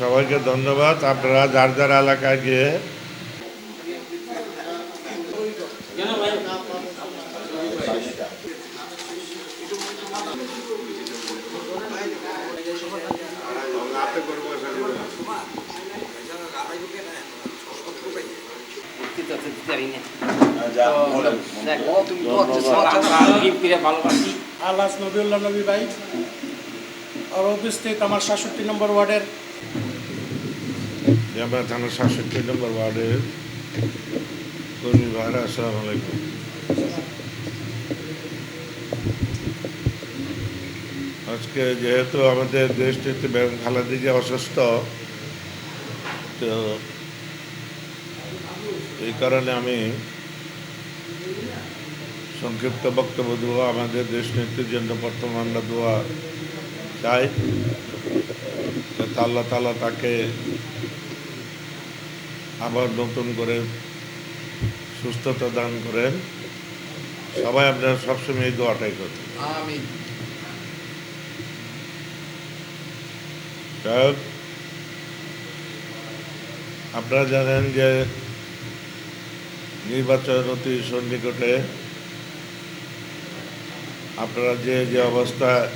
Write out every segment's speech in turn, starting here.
সবাইকে ধন্যবাদ। আপনারা যার যার এলাকায় গিয়ে আল্লাহ নবী ভাই। উপস্থিত আমার সাতষট্টি নম্বর ওয়ার্ডের জামা থানার সাতষট্টি নম্বর ওয়ার্ডের কর্মী ভাইরা, আসসালামু আলাইকুম। আজকে যেহেতু আমাদের দেশ নেত্রী বেগম খালেদা জিয়া অসুস্থ, তো এই কারণে আমি সংক্ষিপ্ত বক্তব্য দেবো। আমাদের দেশ নেত্রীর জন্য আমরা দোয়া চাই যাতে আল্লাহ তালা তাকে আবার নতুন করে সুস্থতা দান করেন। সবাই আপনারা সবসময় এই দোয়াটাই করেন। আপনারা জানেন যে নির্বাচন অতি সন্নিকটে আপনারা যে যে অবস্থায়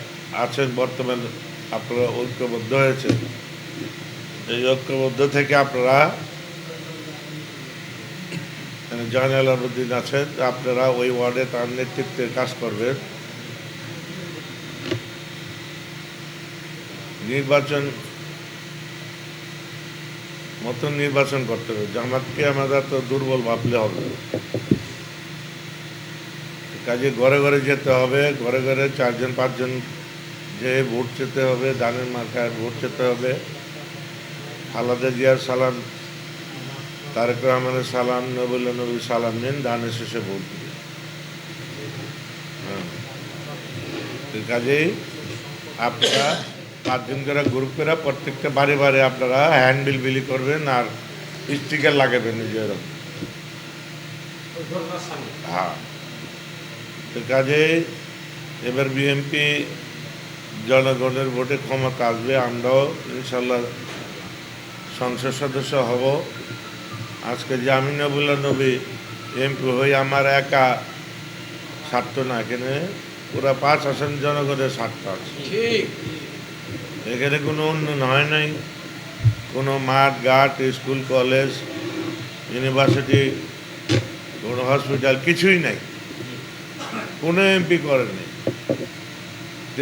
আছেন বর্তমান আপনারা ঐক্যবদ্ধ হয়েছে এই ঐক্যবদ্ধ থেকে আপনারা মানে জয়নাল আবুদ্দিন আছেন, আপনারা ওই ওয়ার্ডে তার নেতৃত্বে কাজ করবেন। নির্বাচন মতন নির্বাচন করতে হবে। জামাতকে আমাদের তো দুর্বল ভাবলে হবে। কাজে ঘরে ঘরে যেতে হবে, ঘরে ঘরে চারজন, পাঁচজন যে ভোট চেতে হবে, দানের মার্কায় ভোট চেতে হবে। খালাদা জিয়ার সালাম, তারেক রহমানের সালাম, নবুল নবীর সালাম নিন, দানের শেষে ভোট দিবে। হ্যাঁ। কাজেই আপনারা পাঁচজন করে গ্রুপ করে প্রত্যেকটা বারে বারে আপনারা হ্যান্ডবিল বিলি করবেন আর স্টিকার লাগাবেন নিজের। হ্যাঁ। তো কাজেই এবার বিএনপি জনগণের ভোটে ক্ষমতা আসবে আমরাও ইনশাল্লাহ সংসদ সদস্য হব। আজকে যে আমি নবুল্লা নবী এমপি হয়ে আমার একা স্বার্থ না এখানে পুরা পাঁচ আসন জনগণের স্বার্থ আছে। এখানে কোনো উন্নয়ন হয় নাই। কোনো মাঠ ঘাট স্কুল কলেজ ইউনিভার্সিটি কোনো হসপিটাল কিছুই নাই। কোনো এমপি করেনি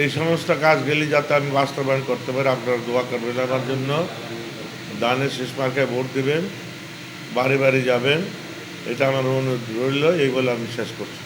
এই সমস্ত কাজ গেলে যাতে আমি বাস্তবায়ন করতে পারি, আপনার দোয়া করবেন। আমার জন্য দানের শেষ মার্কায় ভোট দেবেন, বাড়ি বাড়ি যাবেন, এটা আমার অনুরোধ রইল, এই বলে আমি শেষ করছি।